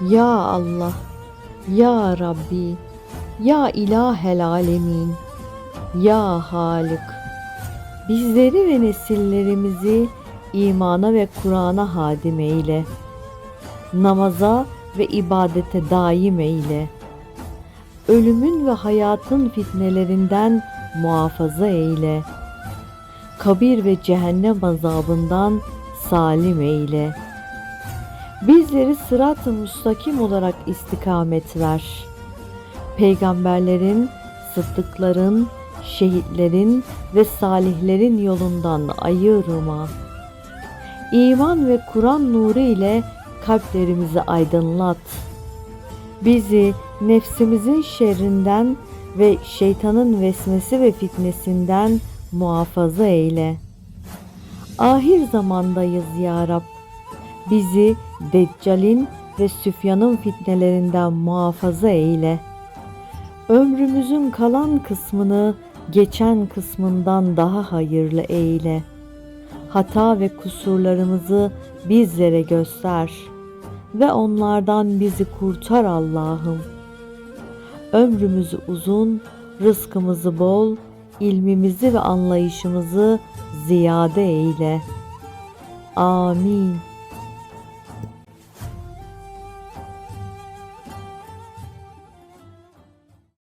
Ya Allah, Ya Rabbi, Ya İlahel Alemin, Ya Halik. Bizleri ve nesillerimizi imana ve Kur'an'a hadim eyle. Namaza ve ibadete daim eyle. Ölümün ve hayatın fitnelerinden muhafaza eyle. Kabir ve cehennem azabından salim eyle. Bizleri sırat-ı müstakim olarak istikamet ver. Peygamberlerin, sıddıkların, şehitlerin ve salihlerin yolundan ayırma. İman ve Kur'an nuru ile kalplerimizi aydınlat. Bizi nefsimizin şerrinden ve şeytanın vesvese ve fitnesinden muhafaza eyle. Ahir zamandayız ya Rab. Bizi Deccal'in ve Süfyan'ın fitnelerinden muhafaza eyle. Ömrümüzün kalan kısmını geçen kısmından daha hayırlı eyle. Hata ve kusurlarımızı bizlere göster ve onlardan bizi kurtar Allah'ım. Ömrümüzü uzun, rızkımızı bol, ilmimizi ve anlayışımızı ziyade eyle. Amin.